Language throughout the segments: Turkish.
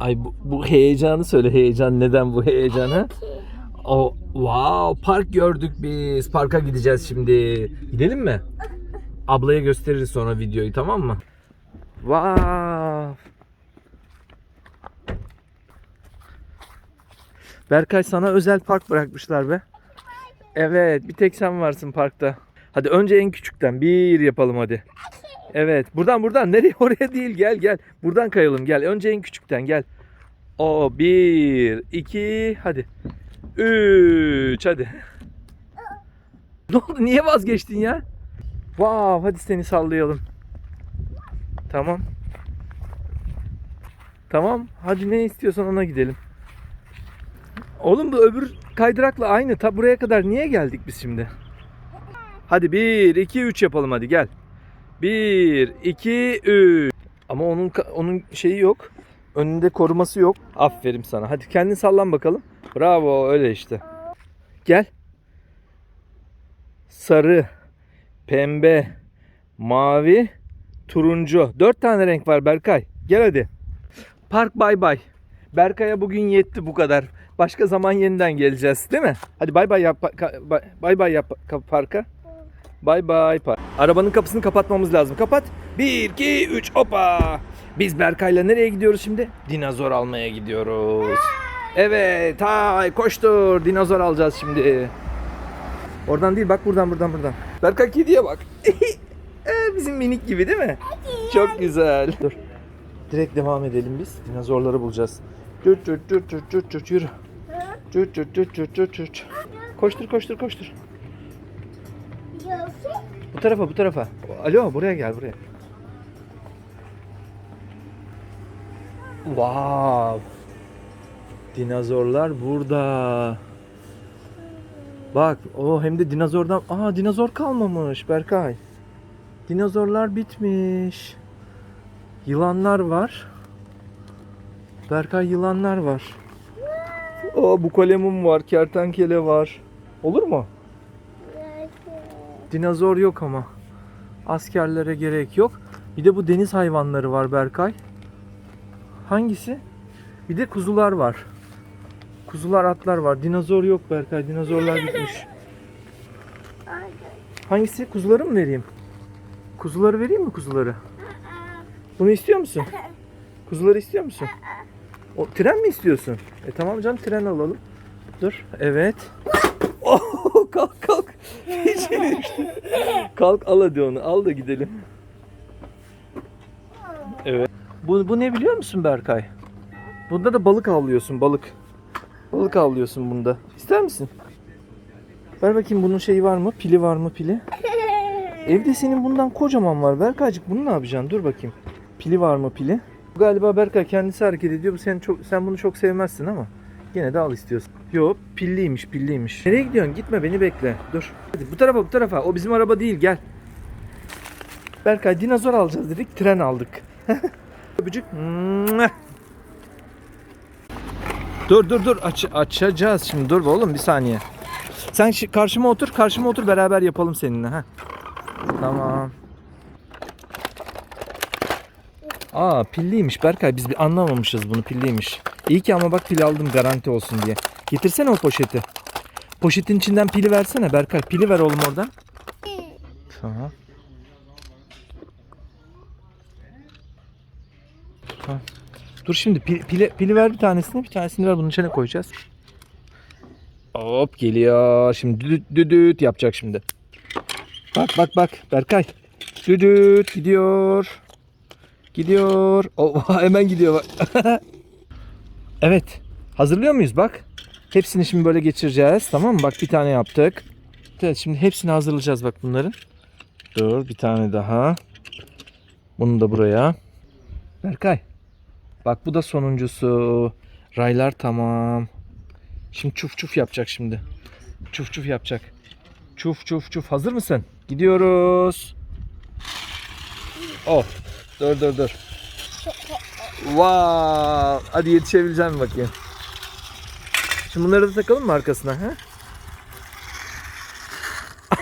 Ay bu, bu heyecanı söyle heyecan neden bu heyecan ha? O wow park gördük biz. Parka gideceğiz şimdi. Gidelim mi? Ablaya gösteririz sonra videoyu tamam mı? Wow. Berkay sana özel park bırakmışlar be. Evet bir tek sen varsın parkta. Hadi önce en küçükten bir yapalım hadi. Evet buradan buradan nereye oraya değil gel gel. Buradan kayalım gel. Önce en küçükten gel. O bir iki hadi. Üç hadi. Ne oldu niye vazgeçtin ya? Wow hadi seni sallayalım. Tamam. Tamam hadi ne istiyorsan ona gidelim. Oğlum bu öbür kaydırakla aynı. Ta buraya kadar niye geldik biz şimdi? Hadi 1, 2, 3 yapalım hadi gel. 1, 2, 3. Ama onun onun şeyi yok. Önünde koruması yok. Aferin sana. Hadi kendin sallan bakalım. Bravo öyle işte. Gel. Sarı, pembe, mavi, turuncu. Dört tane renk var Berkay. Gel hadi. Park bay bay. Berkay'a bugün yetti bu kadar. Başka zaman yeniden geleceğiz değil mi? Hadi bay bay yap bay- bay yap ka- parka. Bay bay. Arabanın kapısını kapatmamız lazım. Kapat. 1 2 3 hopa. Biz Berkay'la nereye gidiyoruz şimdi? Dinozor almaya gidiyoruz. Evet, hay koştur. Dinozor alacağız şimdi. Oradan değil bak buradan buradan buradan. Berkay kediye bak. Bizim minik gibi değil mi? Çok güzel. Dur. Direkt devam edelim biz. Dinozorları bulacağız. Cürt cürt cürt cürt cürt yürü. Cürt cürt cürt cürt cürt cürt. Koştur koştur Bu tarafa bu tarafa. Alo buraya gel buraya. Wow. Dinozorlar burada. Bak o hem de dinozordan. Aa dinozor kalmamış Berkay. Dinozorlar bitmiş. Yılanlar var. Berkay yılanlar var. Aa bu kalemim var, kertenkele var. Olur mu? Dinozor yok ama. Askerlere gerek yok. Bir de bu deniz hayvanları var Berkay. Hangisi? Bir de kuzular var. Kuzular, atlar var. Dinozor yok Berkay. Dinozorlar bitmiş. Hangisi? Kuzuları mı vereyim? Kuzuları vereyim mi kuzuları? Bunu istiyor musun? Kuzuları istiyor musun? O tren mi istiyorsun? E tamam canım tren alalım. Dur. Evet. Oh, kalk kalk. Kalk al hadi onu. Al da gidelim. Evet. Bu, bu ne biliyor musun Berkay? Bunda da balık avlıyorsun balık. Balık avlıyorsun bunda. İster misin? Ver bakayım bunun şeyi var mı? Pili var mı pili? Evde senin bundan kocaman var Berkaycık. Bunu ne yapacaksın? Dur bakayım. Pili var mı pili? Galiba Berkay kendisi hareket ediyor. Bu sen çok sen bunu çok sevmezsin ama yine de al istiyorsun. Yok, pilliymiş, pilliymiş. Nereye gidiyorsun? Gitme, beni bekle. Dur. Hadi bu tarafa, bu tarafa. O bizim araba değil, gel. Berkay dinozor alacağız dedik, tren aldık. Öpücük. Dur dur dur aç açacağız şimdi. Dur oğlum bir saniye. Sen karşıma otur, karşıma otur beraber yapalım seninle ha. Tamam. Aa pilliymiş Berkay biz bir anlamamışız bunu pilliymiş. İyi ki ama bak pil aldım garanti olsun diye. Getirsene o poşeti. Poşetin içinden pili versene Berkay. Pili ver oğlum oradan. Tamam. Dur şimdi pil, pili, pili ver bir tanesini. Bir tanesini ver bunun içine koyacağız. Hop geliyor. Şimdi düdüt düdüt yapacak şimdi. Bak bak bak Berkay. Düdüt gidiyor. Gidiyor. Oh, hemen gidiyor bak. evet. Hazırlıyor muyuz bak? Hepsini şimdi böyle geçireceğiz. Tamam mı? Bak bir tane yaptık. Evet şimdi hepsini hazırlayacağız bak bunların. Dur bir tane daha. Bunu da buraya. Berkay. Bak bu da sonuncusu. Raylar tamam. Şimdi çuf çuf yapacak şimdi. Çuf çuf yapacak. Çuf çuf çuf. Hazır mısın? Gidiyoruz. Oh. Dur dur dur. Wow. Hadi yetişebileceğim bakayım. Şimdi bunları da takalım mı arkasına? Ha?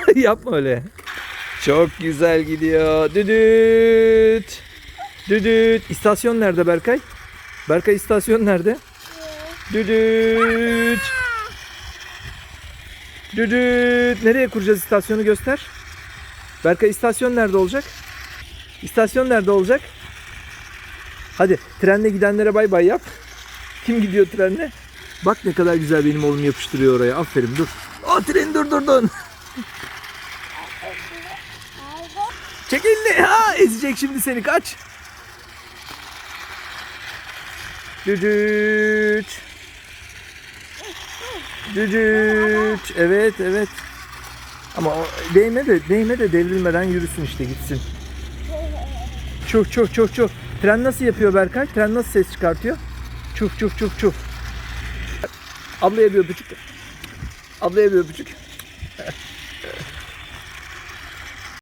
Yapma öyle. Çok güzel gidiyor. Düdüt. Düdüt. İstasyon nerede Berkay? Berkay istasyon nerede? Düdüt. Düdüt. Nereye kuracağız istasyonu göster. Berkay istasyon nerede olacak? İstasyon nerede olacak? Hadi trenle gidenlere bay bay yap. Kim gidiyor trenle? Bak ne kadar güzel benim oğlum yapıştırıyor oraya. Aferin dur. O treni durdurdun. Çek elini. Ha, ezecek şimdi seni kaç. Düdüt. Düdüt. Evet evet. Ama o değme de değme de devrilmeden yürüsün işte gitsin. Çuf çuf çuf çuf. Tren nasıl yapıyor Berkay? Tren nasıl ses çıkartıyor? Çuf çuf çuf çuf. Ablaya bir öpücük. Ablaya bir öpücük.